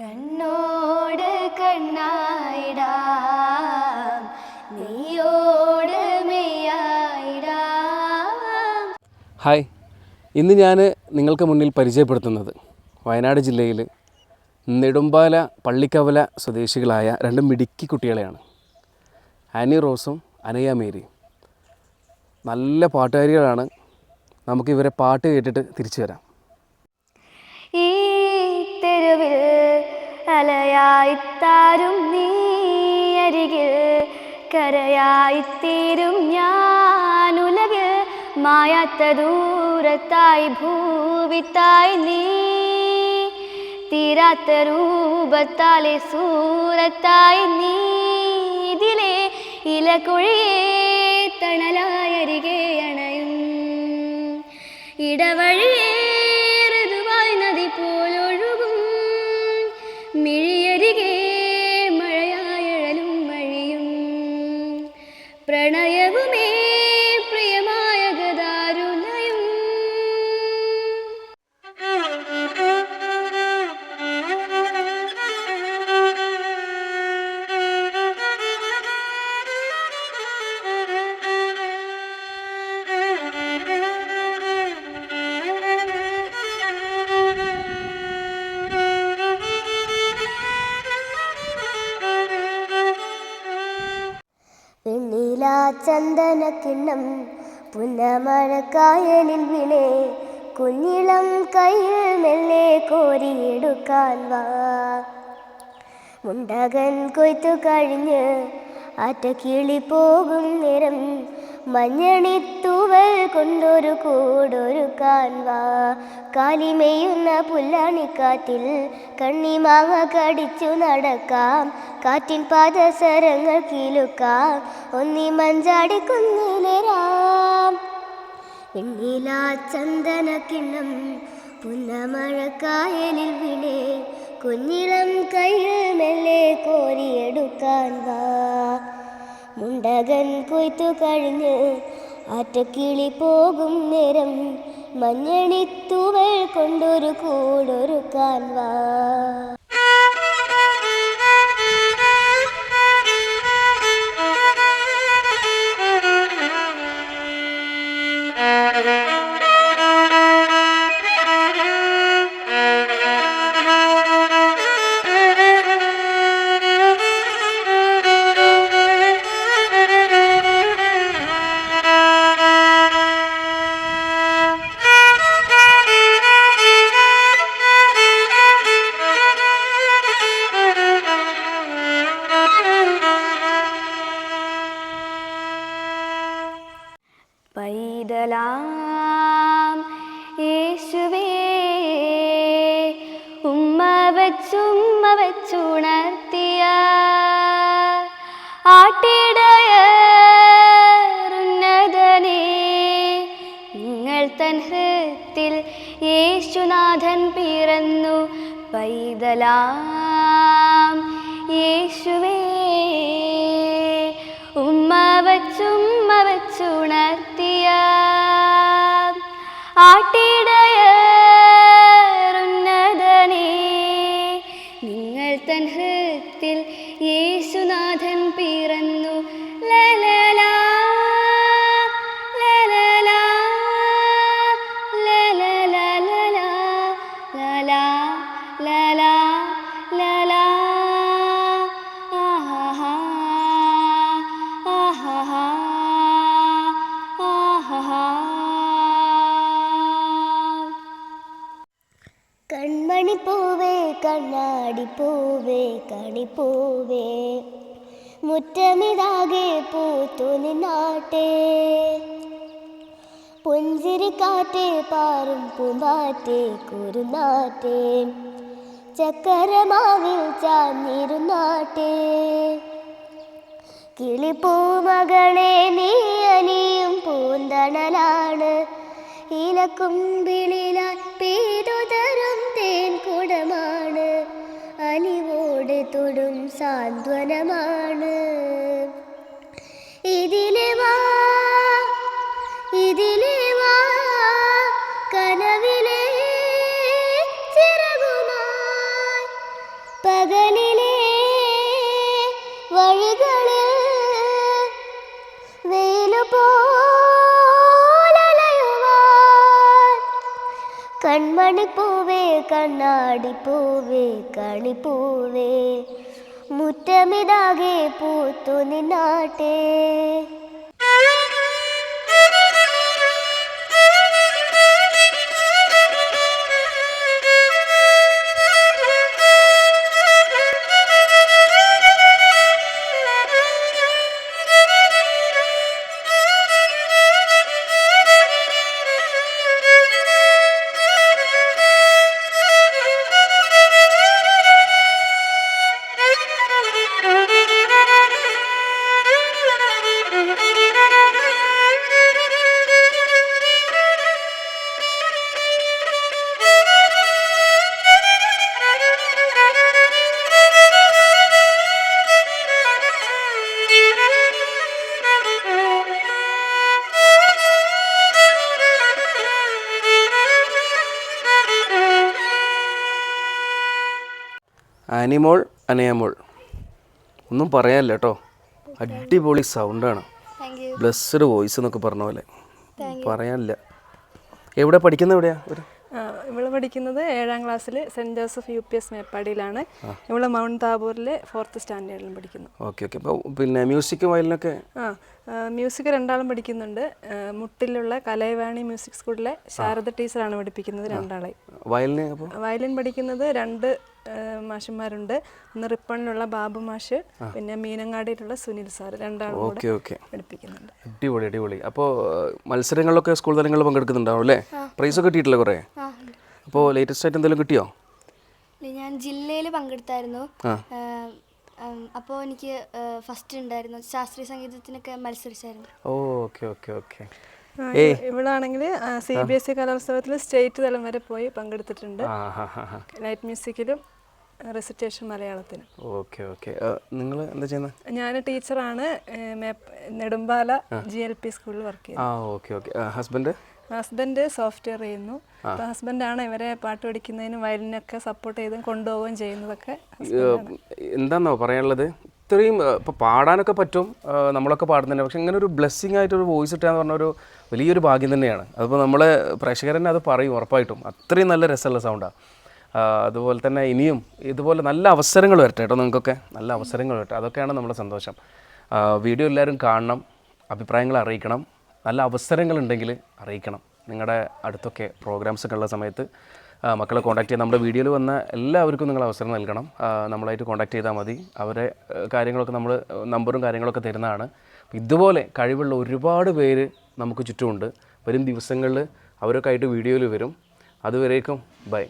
കണ്ണോട് കണ്ണായിടാം. നീയോട് മെയ്യായിടാം hi ഇന്ന് ഞാൻ നിങ്ങൾക്ക് മുന്നിൽ പരിചയപ്പെടുത്തുന്നത് വയനാട് ജില്ലയിൽ നെടുമ്പാല പള്ളിക്കവല സ്വദേശികളായ രണ്ട് മിടുക്കി കുട്ടികളെയാണ്. ആനി റോസും അനയ മേരി നല്ല പാട്ടുകാരികളാണ്. നമുക്ക് ഇവരെ പാട്ട് കേട്ടിട്ട് തിരിച്ചു വരാം. ഈ അലയായിത്താരും നീ അരികിൽ കരയായിത്തീരും ഞാൻ ഉലകിൽ മായാത്ത ദൂരത്തായി ഭൂവിത്തായി നീ. തീരാത്ത രൂപത്താലെ സൂരത്തായി നീ. ഇതിലെ ഇലക്കുഴിയെ തണലായരികെ അണയും. ഇടവഴിയേ വെണ്ണില ചന്ദനക്കിണ്ണം പുന്നമഴക്കായലിൽ വീണേ കുഞ്ഞിളം കയ്യിൽ മെല്ലെ കോരിയെടുക്കാൻ വാ. മുണ്ടകൻ കൊയ്ത്തു കഴിഞ്ഞ് ആറ്റക്കിളി പോകും നേരം മഞ്ഞണിത്തൂവൽ കൊണ്ടൊരു കൂടൊരു വാ കാലിമെയ്യുന്ന പുല്ലാണിക്കാറ്റിൽ കണ്ണിമാങ്ങ കടിച്ചു നടക്കാം. കാറ്റിൻ പാദസരങ്ങൾ കീലുക്കാം. ഒന്നി മഞ്ചാടി കുന്നിലരാം എണ്ണിലാ ചന്ദന കിണം പുന്നമഴക്കായലിൽ വീണേ. കുഞ്ഞിളം കയ്യിൽ മെല്ലെ കോരിയെടുക്കാൻ വാ. മുണ്ടകൻ കൊയ്ത്തു കഴിഞ്ഞ് ആറ്റക്കിളി പോകും നേരം മഞ്ഞണിത്തൂവൽ കൊണ്ടൊരു കൂടൊരുക്കാൻ വാ. പൈതലാം വെച്ചുമ്മ വെച്ചുണർത്തിയ ആട്ടിടയറുന്നതനേ നിങ്ങൾ തൻ ഹൃത്തിൽ യേശുനാഥൻ പിറന്നു പൈതലാം. യേശുവേ ഉമ്മ വച്ചുമ്മ വച്ചുണർത്തിയ ലലാ. കൺമണി പൂവേ കണ്ണാടി പൂവേ കണിപ്പൂവേ മുറ്റമിതാകെ പൂത്തു നിന്നാട്ടെ പുഞ്ചിരി കാറ്റേ പാറും പൂമ്പാറ്റേ കുരുന്നാട്ടെ ചക്കരമാവിൽ ചാഞ്ഞിരുന്നാട്ടെ കിളിപ്പൂമകളെ നീ അനിയും പൂന്തണലാണ്. ഇലക്കുമ്പിളിലാൽ പേരുതരം തേൻ കുടമാണ്. അലിവോട് തൊടും സാന്ത്വനമാണ്. ഇതിലെ വാ കൺമണിപ്പൂവേ കണ്ണാടിപ്പൂവേ കണിപ്പൂവേ. മുറ്റമിതാകെ പൂത്തു നിന്നാട്ടെ. അനിമോൾ. അനയമോൾ ഒന്നും പറയാനില്ല കേട്ടോ. അടിപൊളി സൗണ്ടാണ് ബ്ലസ്ഡ് വോയിസ് എന്നൊക്കെ പറഞ്ഞ പോലെ. പറയാനില്ല. എവിടെ പഠിക്കുന്ന എവിടെയാ? ഒരു ഇവൾ പഠിക്കുന്നത് ഏഴാം ക്ലാസ്സിൽ Saint Joseph U P S മേപ്പാടിയിലാണ്. ഇവൾ മൗണ്ട് താബൂറിലെ ഫോർത്ത് സ്റ്റാൻഡേർഡിലും പഠിക്കുന്നു. Okay okay. അപ്പോൾ പിന്നെ മ്യൂസിക് വയലിനൊക്കെ? ആ മ്യൂസിക് രണ്ടാളും പഠിക്കുന്നുണ്ട്. മുട്ടിലുള്ള കലൈവാണി മ്യൂസിക് സ്കൂളിലെ ശാരദ ടീച്ചറാണ് പഠിപ്പിക്കുന്നത് രണ്ടാളെ. വയലിന് വയലിൻ പഠിക്കുന്നത് രണ്ട് മാഷന്മാരുണ്ട്. ഒന്ന് റിപ്പണിലുള്ള ബാബു മാഷ് പിന്നെ മീനങ്ങാടിയിലുള്ള സുനിൽ സാർ രണ്ടാളും ഓക്കെ ഓക്കെ. പഠിപ്പിക്കുന്നുണ്ട്. അടിപൊളി അടിപൊളി. അപ്പോൾ മത്സരങ്ങളിലൊക്കെ സ്കൂൾ തലങ്ങളിൽ പങ്കെടുക്കുന്നുണ്ടാവും അല്ലേ? പ്രൈസ് കിട്ടിയിട്ടില്ല കുറേ? അപ്പോൾ ലേറ്റസ്റ്റ് ആയിട്ട് എന്തെങ്കിലും കിട്ടിയോ? ഞാൻ ജില്ലയിൽ പങ്കെടുത്തായിരുന്നു. അപ്പോൾ എനിക്ക് ഫസ്റ്റ് ഉണ്ടായിരുന്നു. ശാസ്ത്രീയ സംഗീതത്തിനൊക്കെ മത്സരിച്ചായിരുന്നു. ഓ ഓക്കെ ഓക്കെ ഓക്കെ. ഇവളാണെങ്കിൽ സി ബി എസ് ഇ കലോത്സവത്തിൽ സ്റ്റേറ്റ് തലം വരെ പോയി പങ്കെടുത്തിട്ടുണ്ട്. ലൈറ്റ് മ്യൂസിക്കിലും റെസിറ്റേഷൻ മലയാളത്തിനും. Okay okay. നിങ്ങൾ എന്താ ചെയ്യുന്നത് ഞാൻ ടീച്ചറാണ് നെടുമ്പാല ജി എൽ പി സ്കൂളിൽ വർക്ക് ചെയ്യുന്നത്. ആ okay okay. Husband? Husband software ചെയ്യുന്നു. അപ്പോൾ ഹസ്ബൻഡാണ് ഇവരെ പാട്ട് പഠിക്കുന്നതിനും വയലിനൊക്കെ സപ്പോർട്ട് ചെയ്തും കൊണ്ടുപോവുകയും ചെയ്യുന്നതൊക്കെ എന്താണോ പറയാനുള്ളത്? ഇത്രയും ഇപ്പോൾ പാടാനൊക്കെ പറ്റും നമ്മളൊക്കെ പാടുന്നുണ്ട്. പക്ഷെ ഇങ്ങനെ ഒരു ബ്ലെസ്സിങ് ആയിട്ടൊരു വോയിസ് ഇട്ടുക എന്ന് പറഞ്ഞ ഒരു വലിയൊരു ഭാഗ്യം തന്നെയാണ്. അതിപ്പോൾ നമ്മളെ പ്രേക്ഷകരനെ അത് പറയും ഉറപ്പായിട്ടും. അത്രയും നല്ല രസമുള്ള സൗണ്ടാണ് അതുപോലെ തന്നെ ഇനിയും ഇതുപോലെ നല്ല അവസരങ്ങൾ വരട്ടെ കേട്ടോ നിങ്ങൾക്കൊക്കെ. നല്ല അവസരങ്ങൾ വരട്ടെ. അതൊക്കെയാണ് നമ്മുടെ സന്തോഷം. വീഡിയോ എല്ലാവരും കാണണം. അഭിപ്രായങ്ങൾ അറിയിക്കണം. നല്ല അവസരങ്ങളുണ്ടെങ്കിൽ അറിയിക്കണം. നിങ്ങളുടെ അടുത്തൊക്കെ പ്രോഗ്രാംസ് ഉള്ള സമയത്ത് മക്കളെ കോൺടാക്ട് ചെയ്യാൻ നമ്മുടെ വീഡിയോയിൽ വന്ന എല്ലാവർക്കും നിങ്ങൾ അവസരം നൽകണം. നമ്മളായിട്ട് കോൺടാക്ട് ചെയ്താൽ മതി. അവരെ കാര്യങ്ങളൊക്കെ നമ്മൾ നമ്പറും കാര്യങ്ങളൊക്കെ തരുന്നതാണ്. ഇതുപോലെ കഴിവുള്ള ഒരുപാട് പേര് നമുക്ക് ചുറ്റുമുണ്ട്. വരും ദിവസങ്ങളിൽ അവരൊക്കെ ആയിട്ട് വീഡിയോയിൽ വരും. അതുവരേക്കും ബൈ